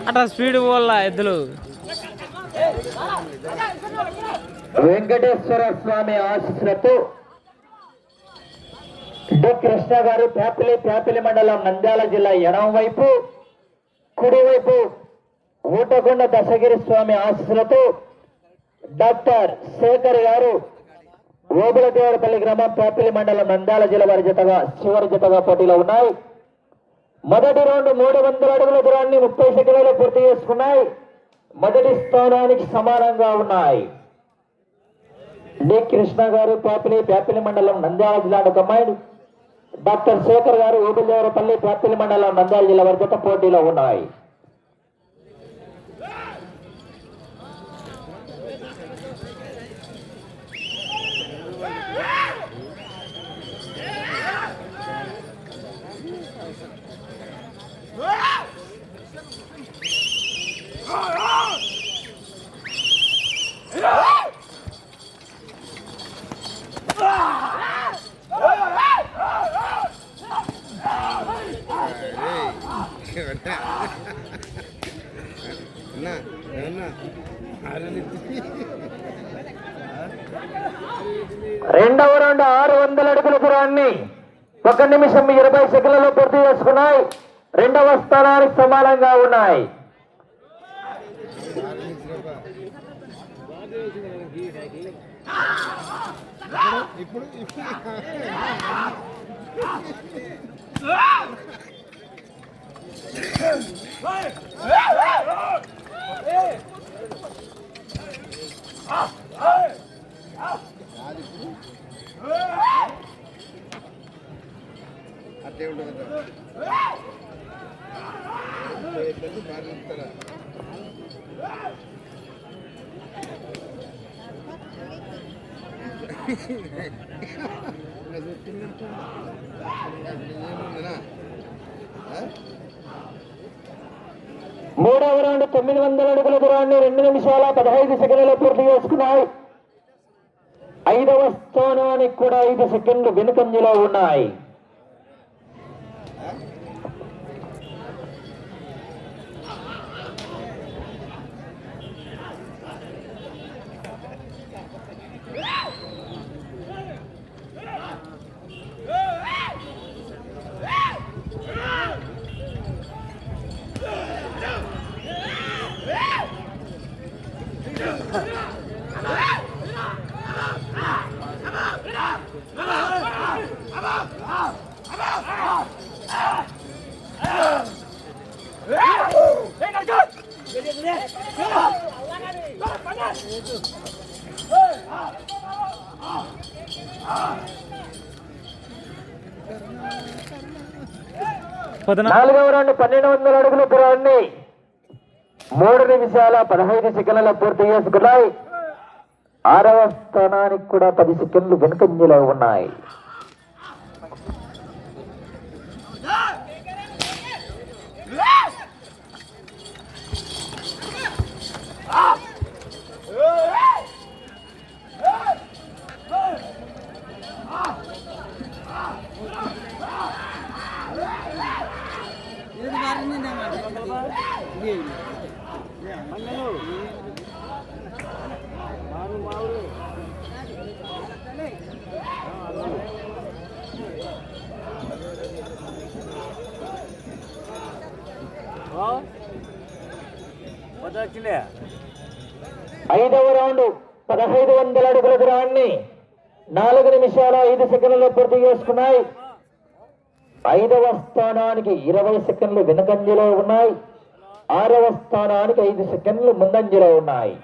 అట్లా స్పీడ్ పోవాల ఎద్దులు? వెంకటేశ్వర స్వామి ఆశిస్సులతో డి. కృష్ణ గారు ప్యాపిలి ప్యాపిలి మండలం నంద్యాల జిల్లా ఎడం వైపు కుడివైపు ఊటకొండ దశగిరి స్వామి ఆశీస్సులతో డాక్టర్ శేఖర్ గారు ఓబులదేవరపల్లి గ్రామం పేపల్లి మండలం నంద్యాల జిల్లా వారి జతగా చివరి జతగా పోటీలో ఉన్నాయి. మొదటి రౌండ్ మూడు వందల అడుగుల దూరాన్ని ముప్పై సెకండ్లలో పూర్తి చేసుకున్నాయి. మొదటి స్థానానికి సమానంగా ఉన్నాయి. డి. కృష్ణ గారు పేపలి పేపల్లి మండలం నంద్యాల జిల్లా ఒక అమ్మాయిడు డాక్టర్ శేఖర్ గారు ఊబులదేవరపల్లి పేపల్లి మండలం నంద్యాల జిల్లా వారి జత పోటీలో ఉన్నాయి. రెండవ రౌండ్ ఆరు వందల అడుగుల దూరాన్ని ఒక నిమిషం ఇరవై సెకండ్లలో పూర్తి చేసుకున్నాయి రెండవ స్థానానికి సమానంగా ఉన్నాయి Hey! అట్టే మూడవ రౌండ్ తొమ్మిది వందల అడుగుల దూరాన్ని రెండు నిమిషాల పదహైదు సెకండ్లలో పూర్తి చేసుకున్నాయి. ఐదవ స్థానానికి కూడా ఐదు సెకండ్లు వెనుకంజలో ఉన్నాయి. నాలుగవ రౌండ్ పన్నెండు వందల అడుగుల దూరాన్ని మూడు నిమిషాల పదహైదు సెకండ్ల పూర్తి చేసుకున్నాయి. ఆరవ స్థానానికి కూడా పది సెకండ్లు వెనుకంజలో ఉన్నాయి. ఐదవ రౌండ్ పదహైదు వందల అడుగుల గ్రాన్ని నాలుగు నిమిషాల ఐదు సెకండ్లలో పూర్తి చేసుకున్నాయి. ఐదవ స్థానానికి ఇరవై సెకండ్లు వెనుకంజలో ఉన్నాయి. ఆరవ స్థానానికి ఐదు సెకండ్లు ముందంజలో ఉన్నాయి.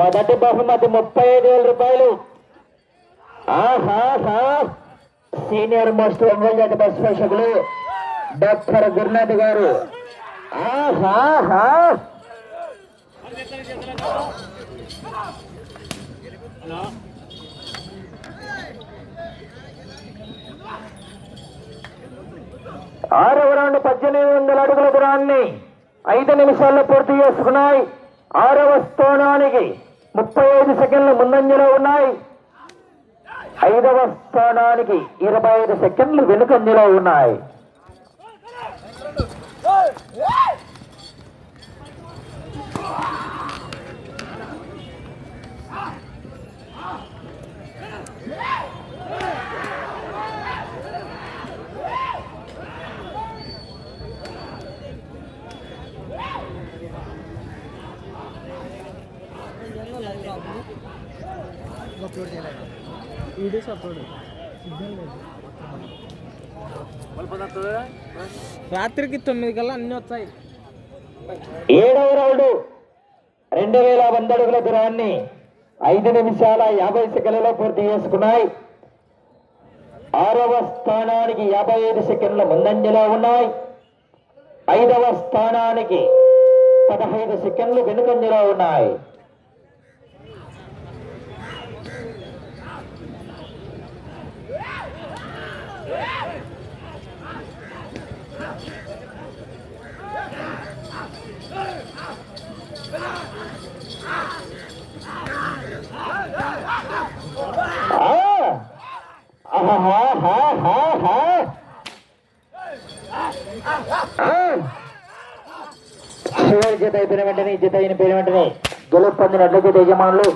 మొదటి బహుమతి ముప్పై ఐదు వేల రూపాయలు. ఆహాహా. సీనియర్ మోస్ట్ ఒంగోలు పరిశోషకులు డాక్టర్ గురునాథ్ గారు. ఆరవ రౌండ్ పద్దెనిమిది వందల అడుగుల గురాన్ని ఐదు నిమిషాల్లో పూర్తి చేసుకున్నాయి. ఆరవ స్థానానికి ముప్పై ఐదు సెకండ్లు ముందంజలో ఉన్నాయి. ఐదవ స్థానానికి ఇరవై ఐదు సెకండ్లు వెనుకంజలో ఉన్నాయి. వీడియోస్ అప్లోడ్ రాత్రికి తొమ్మిది కల్లా అన్నీ వస్తాయి. ఏడవ రౌండ్. రెండు వేల వంద అడుగుల దూరాన్ని ఐదు నిమిషాల యాభై సెకండ్లలో పూర్తి చేసుకున్నాయి. ఆరవ స్థానానికి యాభై ఐదు సెకండ్ల ముందంజలో ఉన్నాయి. ఐదవ స్థానానికి పదహైదు సెకండ్లు వెనుకంజలో ఉన్నాయి. ఆ! జత అయిపోయిన వెంటనే ఈ జత అయిపోయిన వెంటనే గెలుపు పొందిన ఎడ్ల యజమానులు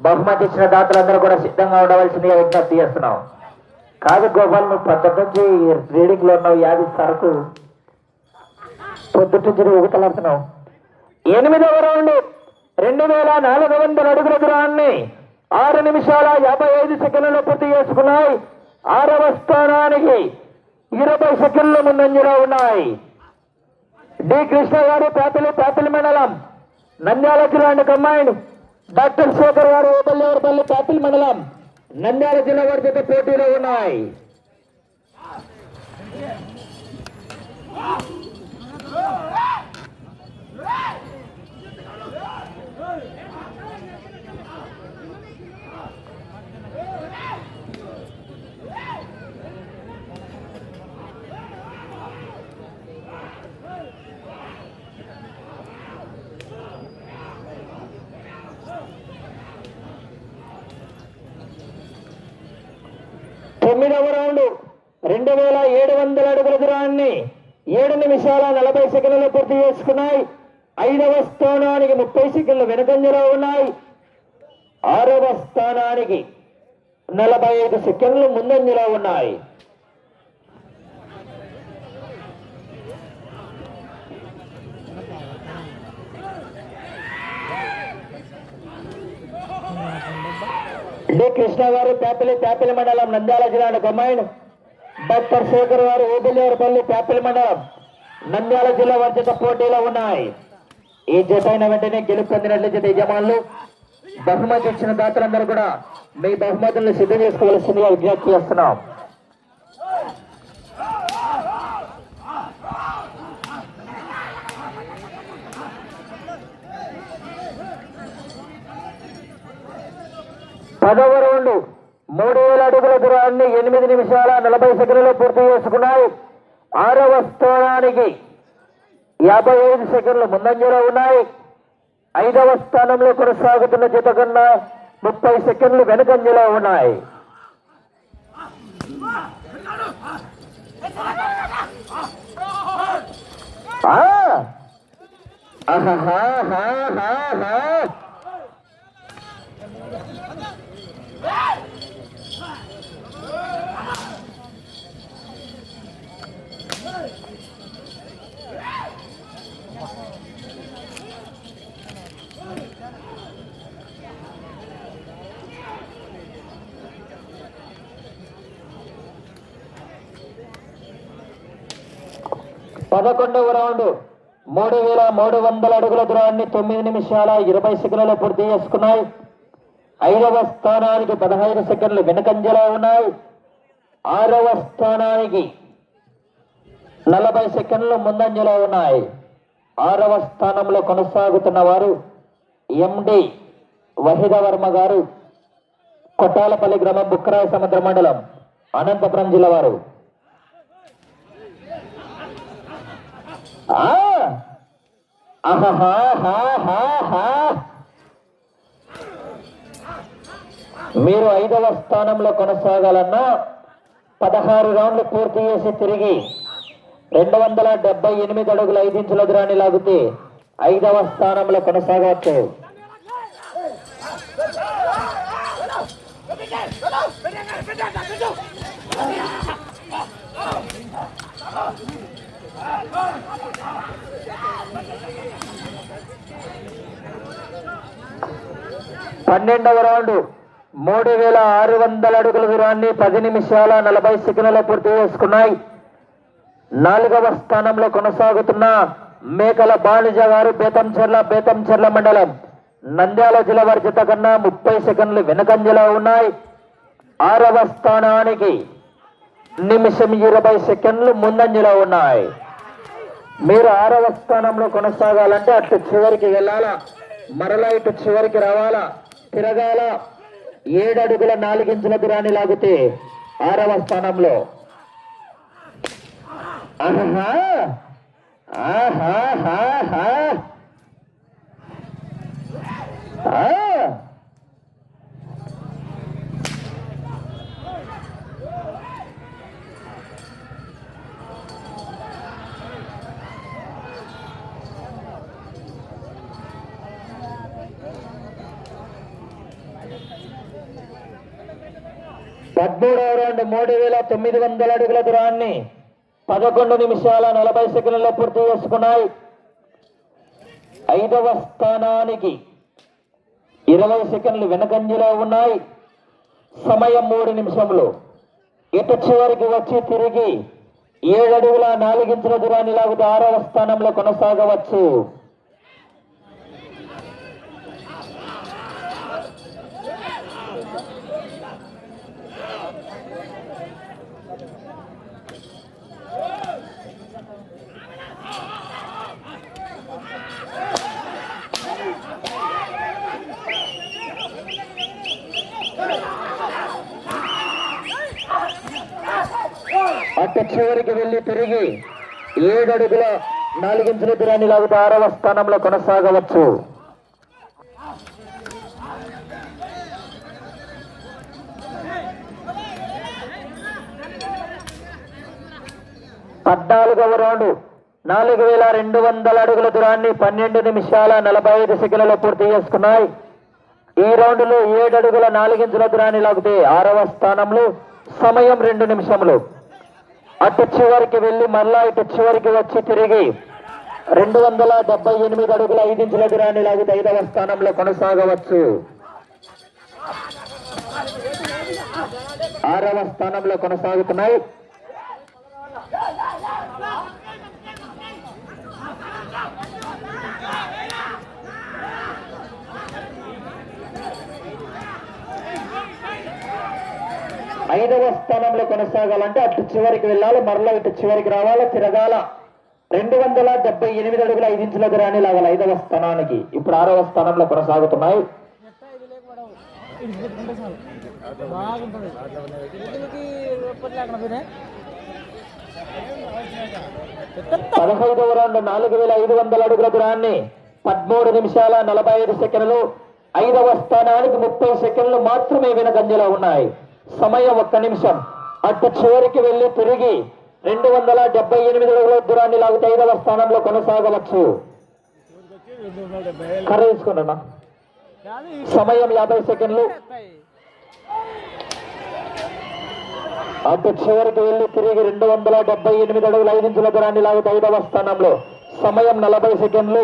బహుమతి ఇచ్చిన దాతలందరూ కూడా సిద్ధంగా ఉండవలసిందిగా విజ్ఞప్తి చేస్తున్నాం కాదు గోపాల్ నువ్వు పొద్దుట నుంచి రీడింగ్లో ఉన్నావు యాది సరకు. పొద్దుట నుంచి నువ్వు ఊగతలాడుతున్నావు. ఎనిమిదవ రౌండ్ రెండు వేల నాలుగు వందల అడుగుల దూరాన్ని ఆరు నిమిషాల యాభై ఐదు సెకండ్లలో పూర్తి చేసుకున్నాయి. ఆరవ స్థానానికి ఇరవై సెకండ్ల ముందంజలో ఉన్నాయి. డి. కృష్ణ గారు పేపలి పేపలి మండలం. నంద్యాల జిల్లా కమ్మాయిన్ డాక్టర్ శేఖర్ గారు ఓపల్లివరపల్లి పేపలి మండలం. నంద్యాల జిల్లా వారితో పోటీలో ఉన్నాయి. తొమ్మిదవ రౌండ్. రెండు వేల ఏడు వందల అడుగుల దూరాన్ని ఏడు నిమిషాల నలభై సెకండ్లలో పూర్తి చేసుకున్నాయి. ఐదవ స్థానానికి ముప్పై సెకండ్లు వెనుకంజలో ఉన్నాయి. ఆరవ స్థానానికి నలభై ఐదు సెకండ్లు ముందంజలో ఉన్నాయి. డి కృష్ణ గారు పేపలి పేపలి మండలం నంద్యాల జిల్లా కమాండ్ డాక్టర్ శేఖర్ గారు ఓబిలేరుపల్లి పేపలి మండలం నంద్యాల జిల్లా వర్జిత పోటీలో ఉన్నాయి. ఈ జత అయిన వెంటనే గెలుపు పొందినట్లు జత యజమానులు బహుమతి ఇచ్చిన దాతలందరూ కూడా మీ బహుమతులను సిద్ధం చేసుకోవాల్సిందిగా విజ్ఞప్తి చేస్తున్నాం. పదవ రౌండ్ మూడు వేల అడుగుల దూరాన్ని ఎనిమిది నిమిషాల నలభై సెకండ్లలో పూర్తి చేసుకున్నాయి. ఆరవ స్థానానికి యాభై ఐదు సెకండ్లు ముందంజలో ఉన్నాయి. ఐదవ స్థానంలో కొనసాగుతున్న జత కన్నా ముప్పై సెకండ్లు వెనుకంజలో ఉన్నాయి. ఆ! పదకొండవ రౌండ్. మూడు వేల మూడు వందల అడుగుల దూరాన్ని తొమ్మిది నిమిషాల ఇరవై సెకండ్లలో పూర్తి చేసుకున్నాయి. ఐదవ స్థానానికి పదహైదు సెకండ్లు వెనకంజలో ఉన్నాయి ఆరవ స్థానానికి నలభై సెకండ్లు ముందంజలో ఉన్నాయి ఆరవ స్థానంలో కొనసాగుతున్న వారు ఎండి వహిద వర్మ గారు కొట్టాలపల్లి గ్రామం బుక్కరాయ సముద్ర మండలం అనంతపురం జిల్లా వారు ఆ! ఆహాహాహాహాహా. మీరు ఐదవ స్థానంలో కొనసాగాలన్నా పదహారు రౌండ్లు పూర్తి చేసి తిరిగి రెండు వందల డెబ్బై ఎనిమిది అడుగుల ఐదు ఇంచుల దూరాన్ని లాగితే ఐదవ స్థానంలో కొనసాగవచ్చు. పన్నెండవ రౌండ్. మూడు వేల ఆరు వందల అడుగుల దూరాన్ని పది నిమిషాల నలభై సెకండ్ల పూర్తి చేసుకున్నాయి. నాలుగవ స్థానంలో కొనసాగుతున్న మేకల బాణిజ గారు బేతంచెర్ల బేతంచెర్ల మండలం. నంద్యాల జిల్లా వారి జత కన్నా ముప్పై సెకండ్లు వెనకంజలో ఉన్నాయి. ఆరవ స్థానానికి నిమిషం ఇరవై సెకండ్లు ముందంజలో ఉన్నాయి. మీరు ఆరవ స్థానంలో కొనసాగాలంటే అటు చివరికి వెళ్ళాలా? మరలా ఇటు చివరికి రావాలా? తిరగాల? ఏడు అడుగుల నాలుగించుల దూరాన్ని లాగితే ఆరవ స్థానంలో ఆహా ఆహాహాహా. ఆ. పదమూడవ రౌండ్ మూడు వేల తొమ్మిది వందల అడుగుల దూరాన్ని పదకొండు నిమిషాల నలభై సెకండ్లలో పూర్తి చేసుకున్నాయి. ఐదవ స్థానానికి ఇరవై సెకండ్లు వెనకంజలో ఉన్నాయి. సమయం మూడు నిమిషములు. ఇటు చివరికి వచ్చి తిరిగి ఏడు అడుగుల దూరాన్ని లాగితే ఆరవ స్థానంలో కొనసాగవచ్చు అటు చివరికి వెళ్ళి తిరిగి ఏడు అడుగుల నాలుగించుల దూరాన్ని లాగితే ఆరవ స్థానంలో కొనసాగవచ్చు. పద్నాలుగవ రౌండ్. నాలుగు వేల రెండు వందల అడుగుల దూరాన్ని పన్నెండు నిమిషాల నలభై ఐదు సెకండ్లలో పూర్తి చేసుకున్నాయి. ఈ రౌండ్లో ఏడు అడుగుల నాలుగించుల దూరాన్ని లాగితే ఆరవ స్థానంలో సమయం రెండు నిమిషములు. అటు చివరికి వెళ్ళి మళ్ళా ఇటు చివరికి వచ్చి తిరిగి రెండు వందల డెబ్బై ఎనిమిది అడుగుల ఐదించుల దూరాన్ని లాగితే ఐదవ స్థానంలో కొనసాగవచ్చు. ఆరవ స్థానంలో కొనసాగుతున్నాయి. ఐదవ స్థానంలో కొనసాగాలంటే అటు చివరికి వెళ్ళాలి మరలా ఇటు చివరికి రావాలి తిరగాల. రెండు వందల డెబ్బై ఎనిమిది అడుగుల ఐదు ఇంచుల దూరాన్ని లాగాలి ఐదవ స్థానానికి. ఇప్పుడు ఆరవ స్థానంలో కొనసాగుతున్నాయి. పదహైదవ రౌండ్ నాలుగు వేల ఐదు వందల అడుగుల దూరాన్ని పదమూడు నిమిషాల నలభై ఐదు సెకండ్లు. ఐదవ స్థానానికి ముప్పై సెకండ్లు మాత్రమే వెనకంజలో ఉన్నాయి. సమయం ఒక్క నిమిషం. అటు చివరికి వెళ్ళి తిరిగి రెండు వందల డెబ్బై ఎనిమిది అడుగుల దూరాన్ని లాగితే ఐదవ స్థానంలో కొనసాగవచ్చు. కర్ర తీసుకున్నా సమయం యాభై సెకండ్లు. అటు చివరికి వెళ్ళి తిరిగి రెండు వందల డెబ్బై ఎనిమిది అడుగుల ఐదు ఇంచుల దూరాన్ని లాగితే ఐదవ స్థానంలో. సమయం నలభై సెకండ్లు.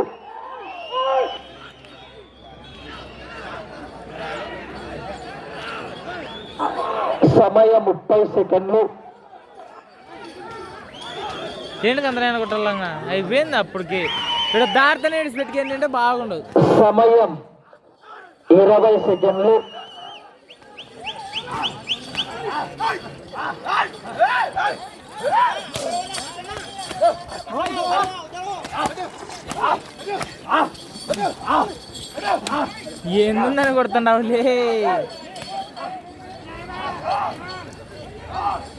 సమయం ముప్పై సెకండ్లు. ఏంటి అందరైనా కుట్టాలంగా అయిపోయింది అప్పటికి. ఇక్కడ దారితోనే ఇడిచిపెట్టుకు ఏంటంటే బాగుండదు. సమయం ఇరవై సెకండ్లు. ఏందని కొడుతున్నావులే Oh! Oh!